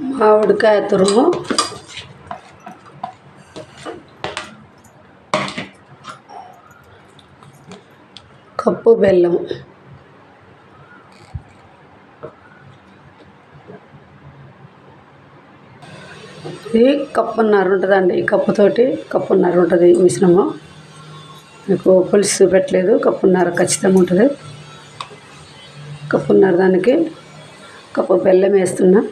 మామిడికాయ తురుము. కప్పు బెల్లం. ఇది కప్పున్నర ఉంటుందండి ఈ కప్పుతోటి కప్పున్నర ఉంటుంది ఈ మిశ్రమం. మీకు పులుసు పెట్టలేదు కప్పున్నర ఖచ్చితంగా ఉంటుంది. కప్పున్నర దానికి కప్పు బెల్లం వేస్తున్నా.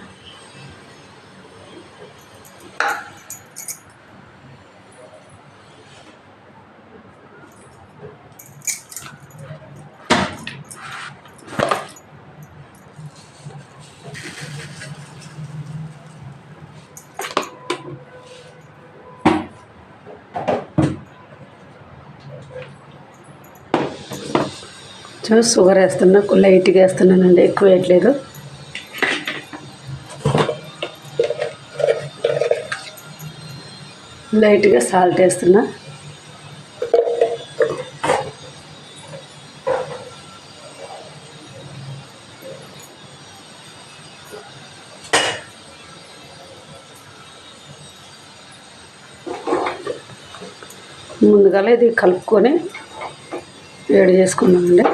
కొంచెం షుగర్ వేస్తున్నా లైట్గా వేస్తున్నానండి ఎక్కువ వేయట్లేదు. లైట్గా సాల్ట్ వేస్తున్నా. ముందుగా ఇది కలుపుకొని వేడి చేసుకున్నామండి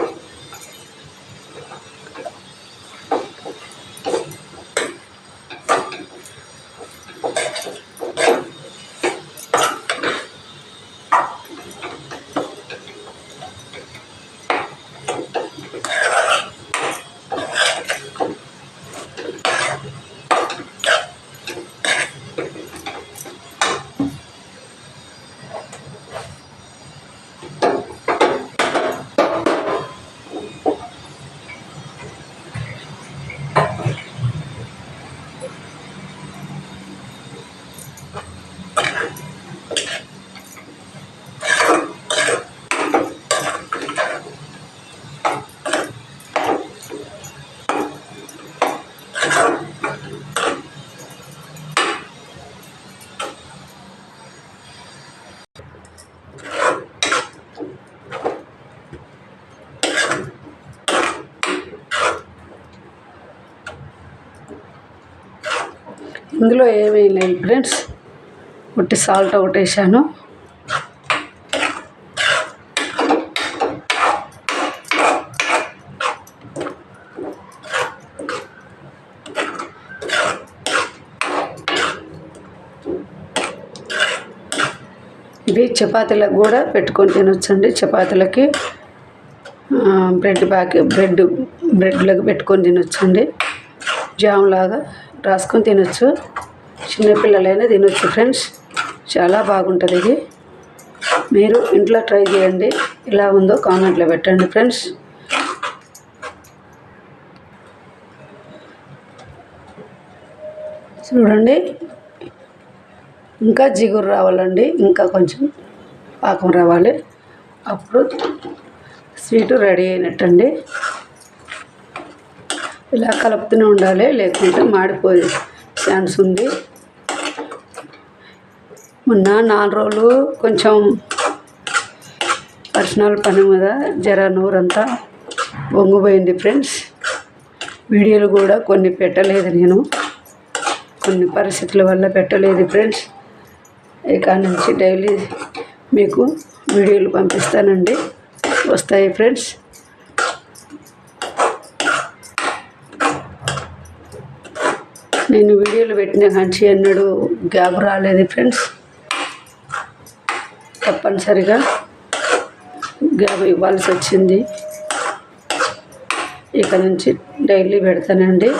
ఇందులో ఏమీ లేదు ఫ్రెండ్స్? ఒకటి సాల్ట్ ఒకటి వేసాను. ఇది చపాతీలకు కూడా పెట్టుకొని తినొచ్చండి. చపాతీలకి బ్రెడ్ బ్యాక్ బ్రెడ్ బ్రెడ్లకు పెట్టుకొని తినొచ్చండి. జామ్ లాగా రాసుకొని తినొచ్చు. చిన్నపిల్లలైనా తినొచ్చు ఫ్రెండ్స్. చాలా బాగుంటుంది ఇది. మీరు ఇంట్లో ట్రై చేయండి. ఎలా ఉందో కామెంట్లో పెట్టండి ఫ్రెండ్స్. చూడండి. ఇంకా జిగురు రావాలండి. ఇంకా కొంచెం పాకం రావాలి. అప్పుడు స్వీటు రెడీ అయినట్టండి. ఇలా కలుపుతూనే ఉండాలి లేకుంటే మాడిపోయే ఛాన్స్ ఉంది. మొన్న నాలుగు రోజులు కొంచెం పర్సనల్ పని మీద జర నూరంతా వంగిపోయింది ఫ్రెండ్స్. వీడియోలు కూడా కొన్ని పెట్టలేదు నేను. కొన్ని పరిస్థితుల వల్ల పెట్టలేదు ఫ్రెండ్స్. ఇక నుంచి డైలీ మీకు వీడియోలు పంపిస్తానండి. వస్తాయి ఫ్రెండ్స్. నేను వీడియోలు పెట్టిన కంచి అన్నాడు గ్యాప్ రాలేదు ఫ్రెండ్స్. తప్పనిసరిగా గ్యాప్ ఇవ్వాల్సి వచ్చింది. ఇక నుంచి డైలీ పెడతానండి.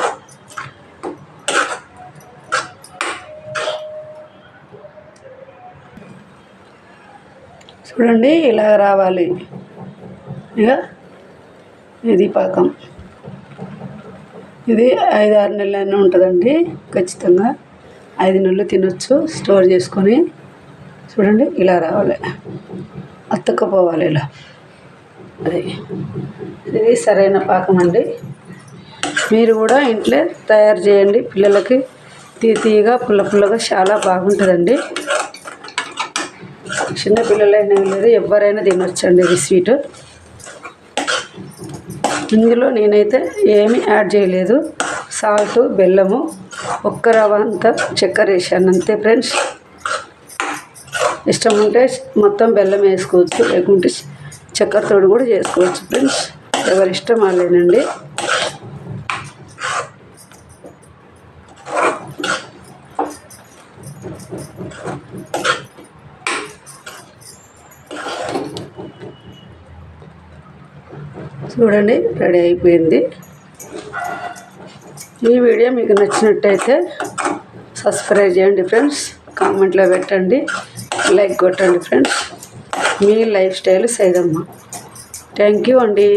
చూడండి ఇలా రావాలి. ఇక ఇది పాకం. ఇది ఐదు ఆరు నెలలైనా ఉంటుందండి ఖచ్చితంగా. ఐదు నెలలు తినొచ్చు స్టోర్ చేసుకొని. చూడండి ఇలా రావాలి. అతుక్కపోవాలి ఇలా. అది. ఇది సరైన పాకం అండి. మీరు కూడా ఇంట్లో తయారు చేయండి. పిల్లలకి తీ తీయగా పుల్ల పుల్లగా చాలా బాగుంటుందండి. చిన్న పిల్లలైనా లేదు ఎవరైనా తినొచ్చండి ఇది స్వీట్. ఇందులో నేనైతే ఏమీ యాడ్ చేయలేదు. సాల్ట్ బెల్లము ఒక్క రవ్వ అంత చక్కెర వేసాను. అంతే ఫ్రెండ్స్. ఇష్టం ఉంటే మొత్తం బెల్లం వేసుకోవచ్చు. లేకుంటే చక్కెరతోడు కూడా చేసుకోవచ్చు ఫ్రెండ్స్. ఎవరి ఇష్టం వాళ్ళేనండి. చూడండి రెడీ అయిపోయింది. ఈ వీడియో మీకు నచ్చినట్టయితే సబ్స్క్రైబ్ చేయండి ఫ్రెండ్స్. కామెంట్లో పెట్టండి లైక్ కొట్టండి friends. Me life style Saidamma. Thank you అండి.